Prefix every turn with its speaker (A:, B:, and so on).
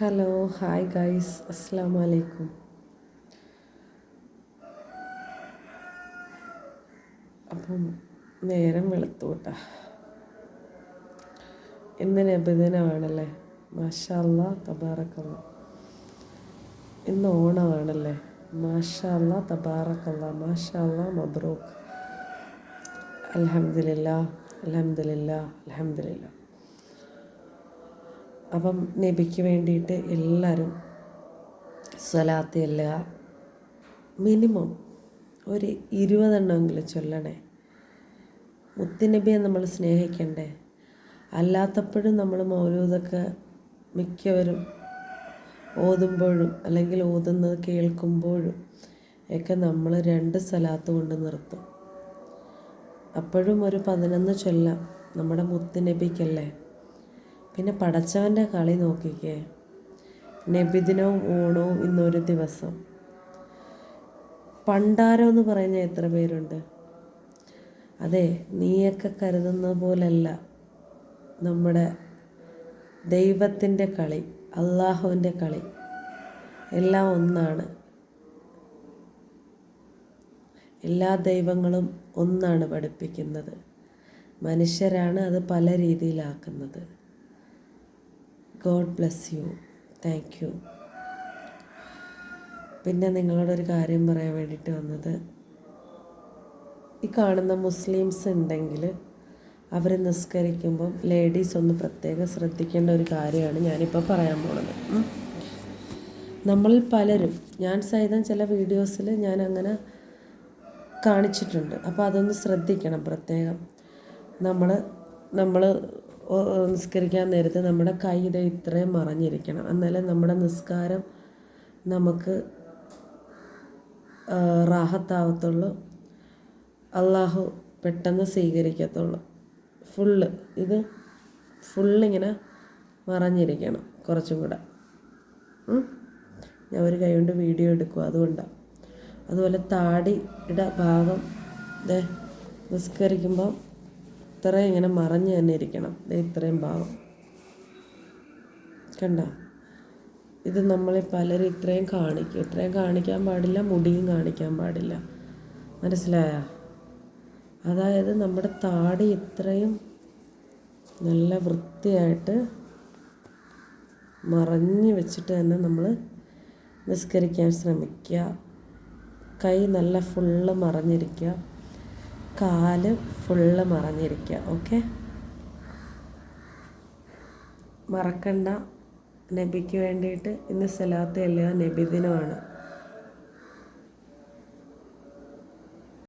A: Hello hi guys അസ്സാം വലൈക്കും അപ്പം നേരം വെളുത്തു കേട്ടാ ഇന്ന് നബിദിനമാണല്ലേ മാഷാല്ല തബാറക്കല്ല. ഇന്ന് ഓണമാണല്ലേ? മാഷാല്ല തബാറക്കല്ല. മാഷാല്ല മബ്രൂക്ക്. അലഹമില്ല അലഹമില്ല അലഹമില്ല അപ്പം നബിക്ക് വേണ്ടിയിട്ട് എല്ലാവരും സ്വലാത്ത് ചെല്ലുക. മിനിമം ഒരു ഇരുപതെണ്ണമെങ്കിലും ചൊല്ലണേ. മുത്തുനബിയെ നമ്മൾ സ്നേഹിക്കണ്ടേ. അല്ലാത്തപ്പോഴും നമ്മൾ മൗലൂദൊക്കെ മിക്കവരും ഓതുമ്പോഴും അല്ലെങ്കിൽ ഓതുന്നത് കേൾക്കുമ്പോഴും ഒക്കെ നമ്മൾ രണ്ട് സ്ഥലത്ത് കൊണ്ട് നിർത്തും. അപ്പോഴും ഒരു പതിനൊന്ന് ചൊല്ലാം നമ്മുടെ മുത്തുനബിക്കല്ലേ പിന്നെ പടച്ചവന്റെ കളി നോക്കിക്കേ. നബിദിനവും ഓണവും ഇന്നൊരു ദിവസം. പണ്ടാരം എന്ന് പറയുന്ന എത്ര പേരുണ്ട്? അതെ നീയൊക്കെ കരുതുന്ന പോലല്ല. നമ്മുടെ ദൈവത്തിന്റെ കളി അള്ളാഹുവിന്റെ കളി. എല്ലാം ഒന്നാണ്. എല്ലാ ദൈവങ്ങളും ഒന്നാണ് പഠിപ്പിക്കുന്നത്. മനുഷ്യരാണ് അത് പല രീതിയിലാക്കുന്നത്. God bless you thank you പിന്നെ നിങ്ങളോടൊരു കാര്യം പറയാൻ വേണ്ടിയിട്ട് വന്നത്. ഈ കാണുന്ന മുസ്ലിംസ് ഉണ്ടെങ്കിൽ അവർ നിസ്കരിക്കുമ്പം ലേഡീസ് ഒന്ന് പ്രത്യേകം ശ്രദ്ധിക്കേണ്ട ഒരു കാര്യമാണ് ഞാനിപ്പോൾ പറയാൻ പോണത്. നമ്മളിൽ പലരും ഞാൻ സഹിതം ചില വീഡിയോസിൽ ഞാൻ അങ്ങനെ കാണിച്ചിട്ടുണ്ട്. അപ്പോൾ അതൊന്ന് ശ്രദ്ധിക്കണം പ്രത്യേകം. നമ്മൾ നമ്മൾ നിസ്കരിക്കാൻ നേരത്ത് നമ്മുടെ കൈ ഇത് ഇത്രയും മറഞ്ഞിരിക്കണം. എന്നാലേ നമ്മുടെ നിസ്കാരം നമുക്ക് റാഹത്താവത്തുള്ളൂ. അള്ളാഹു പെട്ടെന്ന് സ്വീകരിക്കത്തുള്ളൂ. ഫുള്ള് ഇത് ഫുള്ളിങ്ങനെ മറഞ്ഞിരിക്കണം കുറച്ചും കൂടെ. ഞാൻ ഒരു കൈ കൊണ്ട് വീഡിയോ എടുക്കും അതുകൊണ്ടാണ് അതുപോലെ താടിയുടെ ഭാഗം നിസ്കരിക്കുമ്പം ഇത്രയും ഇങ്ങനെ മറഞ്ഞ് തന്നെ ഇരിക്കണം. ഇത്രയും ഭാഗം കണ്ട? ഇത് നമ്മളെ പലരും ഇത്രയും കാണിക്കും. ഇത്രയും കാണിക്കാൻ പാടില്ല മുടിയും കാണിക്കാൻ പാടില്ല. മനസ്സിലായ? അതായത് നമ്മുടെ താടി ഇത്രയും നല്ല വൃത്തിയായിട്ട് മറഞ്ഞ് വെച്ചിട്ട് തന്നെ നമ്മൾ നിസ്കരിക്കാൻ ശ്രമിക്കുക. കൈ നല്ല ഫുള്ള് മറഞ്ഞിരിക്കുക. കാൽ ഫുള്ള് മറഞ്ഞിരിക്കുക ഓക്കെ? മറക്കണ്ട. നബിക്ക് വേണ്ടിയിട്ട് ഇന്ന് സലാത്ത് എല്ലാ നബിദിനമാണ്.